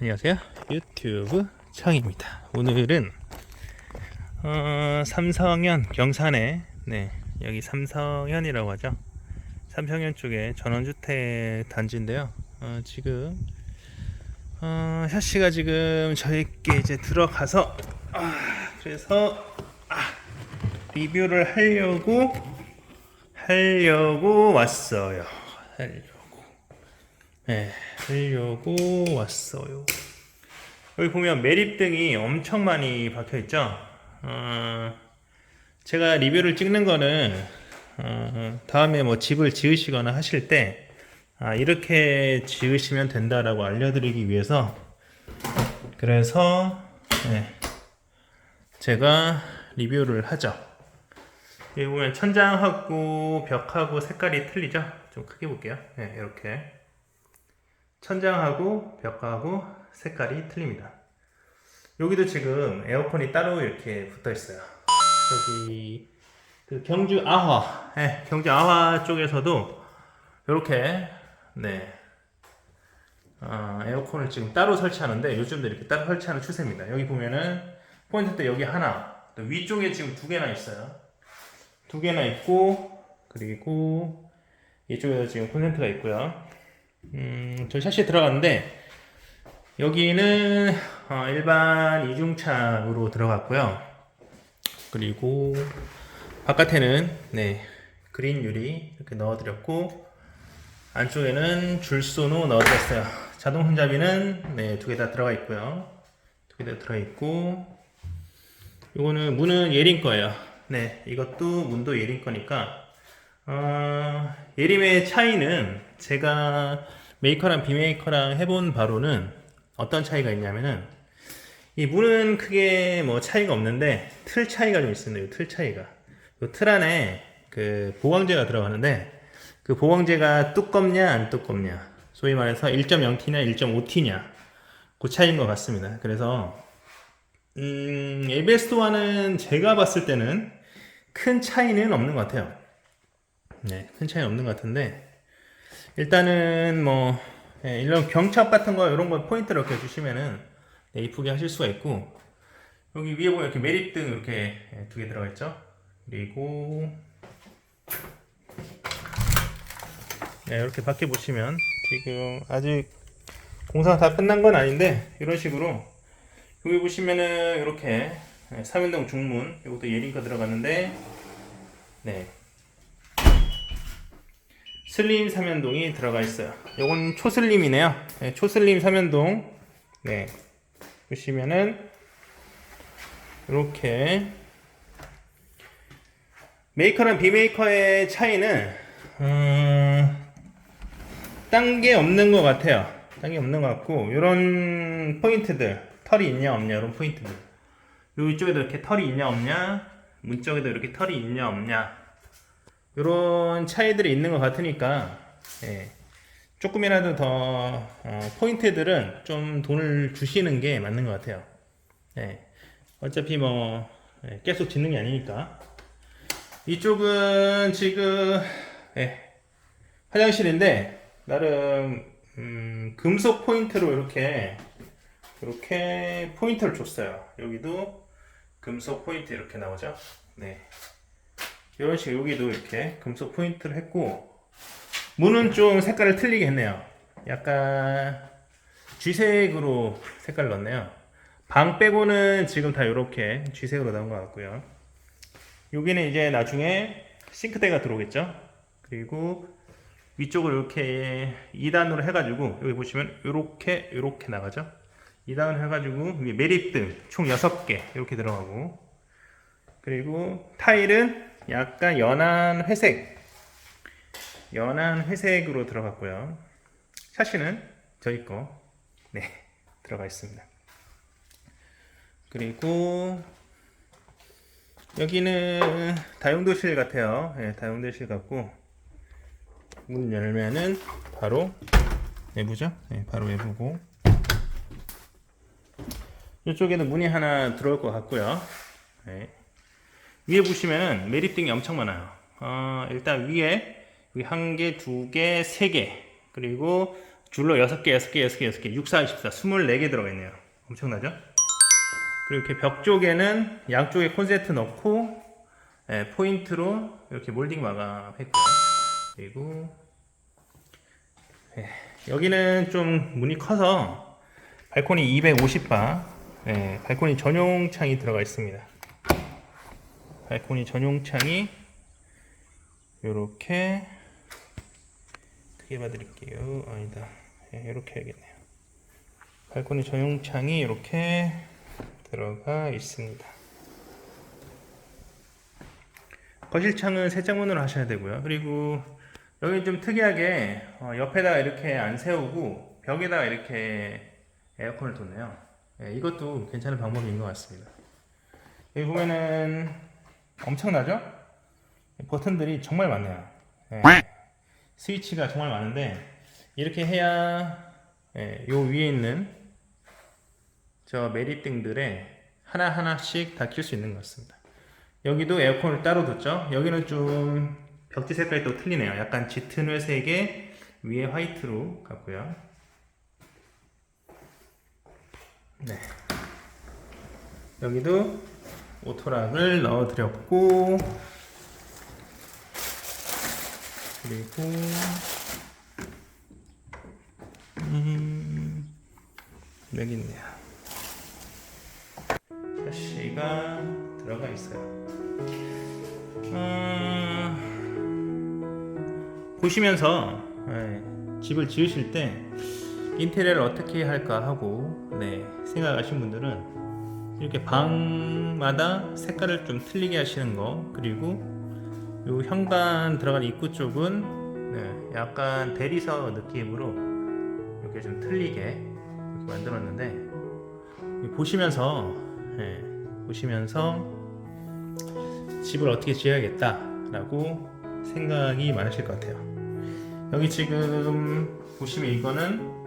안녕하세요. 유튜브 창입니다. 오늘은 어, 삼성현 경산에 네 여기 삼성현이라고 하죠. 삼성현 쪽에 전원주택 단지인데요. 어, 지금 어, 샤시가 지금 저희께 이제 들어가서 아, 그래서 아, 리뷰를 하려고 하려고 왔어요. 하려고. 네, 하려고 왔어요. 여기 보면 매립등이 엄청 많이 박혀 있죠. 어, 제가 리뷰를 찍는 거는 어, 다음에 뭐 집을 지으시거나 하실 때 아, 이렇게 지으시면 된다라고 알려드리기 위해서 그래서 네, 제가 리뷰를 하죠. 여기 보면 천장하고 벽하고 색깔이 틀리죠? 좀 크게 볼게요. 네, 이렇게. 천장하고 벽하고 색깔이 틀립니다. 여기도 지금 에어컨이 따로 이렇게 붙어 있어요. 여기 그 경주 아화, 네, 경주 아화 쪽에서도 이렇게 네 어, 에어컨을 지금 따로 설치하는데 요즘도 이렇게 따로 설치하는 추세입니다. 여기 보면은 포인트 때 여기 하나, 또 위쪽에 지금 두 개나 있어요. 두 개나 있고 그리고 이쪽에도 지금 콘센트가 있고요. 음, 저 샤시에 들어갔는데 여기는 어, 일반 이중창으로 들어갔고요. 그리고 바깥에는 네 그린 유리 이렇게 넣어드렸고 안쪽에는 줄소노 넣어드렸어요. 자동 손잡이는 네 두 개 다 들어가 있고요. 두 개 다 들어가 있고 이거는 문은 예린 거예요. 네 이것도 문도 예린 거니까 어, 예림의 차이는 제가 메이커랑 비메이커랑 해본 바로는 어떤 차이가 있냐면은 이 문은 크게 뭐 차이가 없는데 틀 차이가 좀 있습니다. 이틀 차이가. 이 틀 안에 그 보강제가 들어가는데 그 보강제가 두껍냐 안 두껍냐 소위 말해서 1.0T냐 1.5T냐 그 차이인 것 같습니다. 그래서 음, ABS2와는 제가 봤을 때는 큰 차이는 없는 것 같아요. 네, 큰 차이 없는 것 같은데 일단은 뭐 예, 이런 경첩 같은 거 이런 거 포인트를 이렇게 주시면은 네, 이쁘게 하실 수가 있고 여기 위에 보면 이렇게 매립등 이렇게 예, 두개 들어가 있죠. 그리고 네, 이렇게 밖에 보시면 지금 아직 공사가 다 끝난 건 아닌데 이런 식으로 여기 보시면은 이렇게 예, 3인동 중문 이것도 예린거 들어갔는데 네 슬림 삼연동이 들어가 있어요. 요건 초슬림이네요. 네, 초슬림 삼연동. 네. 보시면은 이렇게 메이커랑 비메이커의 차이는 음, 딴게 없는 것 같아요. 딴 게 없는 것 같고 이런 포인트들 털이 있냐 없냐 이런 포인트들 요 이쪽에도 이렇게 털이 있냐 없냐 문 쪽에도 이렇게 털이 있냐 없냐 이런 차이들이 있는 것 같으니까 예, 조금이라도 더 어, 포인트들은 좀 돈을 주시는 게 맞는 것 같아요. 예, 어차피 뭐 예, 계속 짓는 게 아니니까 이쪽은 지금 예, 화장실인데 나름 음, 금속 포인트로 이렇게 이렇게 포인트를 줬어요. 여기도 금속 포인트 이렇게 나오죠. 네. 이런 식 여기도 이렇게 금속 포인트를 했고 문은 좀 색깔을 틀리게 했네요. 약간 쥐색으로 색깔 넣었네요. 방 빼고는 지금 다 이렇게 쥐색으로 나온 것 같고요. 여기는 이제 나중에 싱크대가 들어오겠죠. 그리고 위쪽을 이렇게 2단으로 해가지고 여기 보시면 이렇게 이렇게 나가죠. 2단을 해가지고 위에 매립등 총 6개 이렇게 들어가고 그리고 타일은 약간 연한 회색. 연한 회색으로 들어갔고요. 샤시는 저희 거. 네, 들어가 있습니다. 그리고 여기는 다용도실 같아요. 네, 다용도실 같고 문 열면은 바로 내부죠? 네, 바로 외부고 이쪽에는 문이 하나 들어올 것 같고요. 네. 위에 보시면은 매립등이 엄청 많아요. 어, 일단 위에 여기 한 개, 두 개, 세 개, 그리고 줄로 6개, 6개, 6개, 6개, 6, 4, 24, 24개 들어가 있네요. 엄청나죠? 그리고 이렇게 벽 쪽에는 양쪽에 콘센트 넣고 예, 포인트로 이렇게 몰딩 마감했고요. 그리고 예, 여기는 좀 문이 커서 발코니 250바 예, 발코니 전용 창이 들어가 있습니다. 발코니 전용 창이 이렇게 크게 봐드릴게요. 아니다. 예, 이렇게 해야겠네요. 발코니 전용 창이 이렇게 들어가 있습니다. 거실 창은 세 창문으로 하셔야 되고요. 그리고 여기 좀 특이하게 어, 옆에다가 이렇게 안 세우고 벽에다가 이렇게 에어컨을 뒀네요. 예, 이것도 괜찮은 방법인 것 같습니다. 여기 보면은 엄청나죠? 버튼들이 정말 많네요. 예, 스위치가 정말 많은데 이렇게 해야 예, 요 위에 있는 저 매립등들에 하나 하나씩 다 킬 수 있는 것 같습니다. 여기도 에어컨을 따로 뒀죠. 여기는 좀 벽지 색깔이 또 틀리네요. 약간 짙은 회색에 위에 화이트로 갔고요. 네. 여기도 오토락을 넣어드렸고 그리고 음, 여기 있네요. 샤시가 들어가 있어요. 어, 보시면서 예, 집을 지으실 때 인테리어를 어떻게 할까 하고 네, 생각하신 분들은 이렇게 방마다 색깔을 좀 틀리게 하시는 거 그리고 요 현관 들어간 입구 쪽은 네, 약간 대리석 느낌으로 이렇게 좀 틀리게 이렇게 만들었는데 보시면서 예, 보시면서 집을 어떻게 지어야겠다라고 생각이 많으실 것 같아요. 여기 지금 보시면 이거는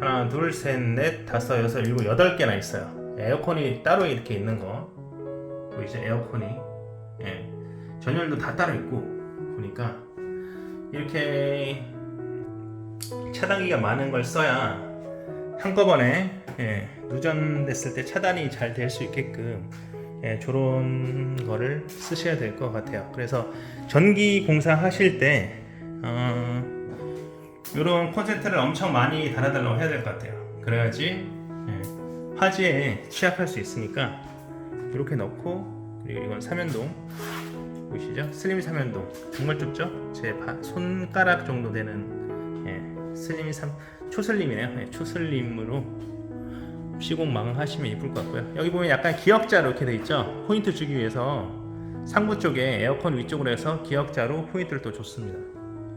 하나, 둘, 셋, 넷, 다섯, 여섯, 일곱, 여덟 개나 있어요. 에어컨이 따로 이렇게 있는 거 보이죠? 에어컨이 예. 전열도 다 따로 있고 보니까 이렇게 차단기가 많은 걸 써야 한꺼번에 예, 누전됐을 때 차단이 잘 될 수 있게끔 예, 저런 거를 쓰셔야 될 것 같아요. 그래서 전기 공사 하실 때 어, 이런 콘센트를 엄청 많이 달아달라고 해야 될 것 같아요. 그래야지 예, 화재에 취약할 수 있으니까 이렇게 넣고 그리고 이건 삼연동 보이시죠? 슬림 삼연동 정말 좁죠? 제 바- 손가락 정도 되는 예, 슬림이 삼 초슬림이네요. 예, 초슬림으로 시공망 하시면 이쁠 것 같고요. 여기 보면 약간 기역자로 이렇게 돼 있죠. 포인트 주기 위해서 상부 쪽에 에어컨 위쪽으로 해서 기역자로 포인트를 또 줬습니다.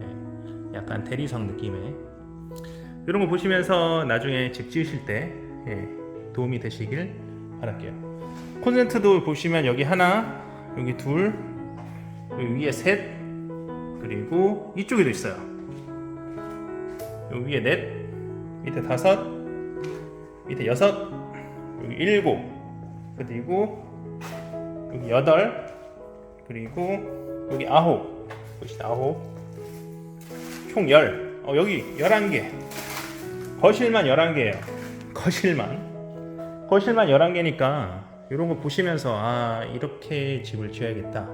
예, 약간 대리석 느낌의 이런 거 보시면서 나중에 집 지으실 때 예, 도움이 되시길 바랄게요. 콘센트도 보시면 여기 하나, 여기 둘, 여기 위에 셋, 그리고 이쪽에도 있어요. 여기 위에 넷, 밑에 다섯, 밑에 여섯, 여기 일곱, 그리고 여기 여덟, 그리고 여기 아홉, 보시죠 아홉, 총 열. 어 여기 열한 개. 거실만 열한 개예요. 거실만. 거실만 열한 개니까 이런 거 보시면서 아 이렇게 집을 지어야겠다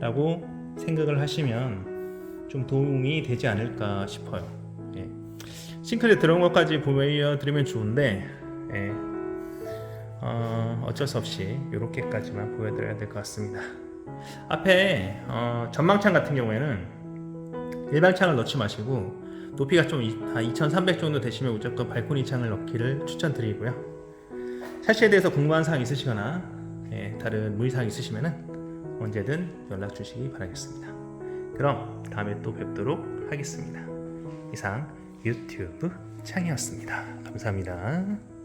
라고 생각을 하시면 좀 도움이 되지 않을까 싶어요. 예. 싱크대 들어온 것까지 보여드리면 좋은데 예. 어, 어쩔 수 없이 이렇게까지만 보여드려야 될 것 같습니다. 앞에 어, 전망창 같은 경우에는 일반 창을 넣지 마시고 높이가 좀 2300 정도 되시면 무조건 발코니 창을 넣기를 추천드리고요. 샤시에 대해서 궁금한 사항 있으시거나 예, 다른 문의 사항 있으시면 언제든 연락 주시기 바라겠습니다. 그럼 다음에 또 뵙도록 하겠습니다. 이상 유튜브 창이었습니다. 감사합니다.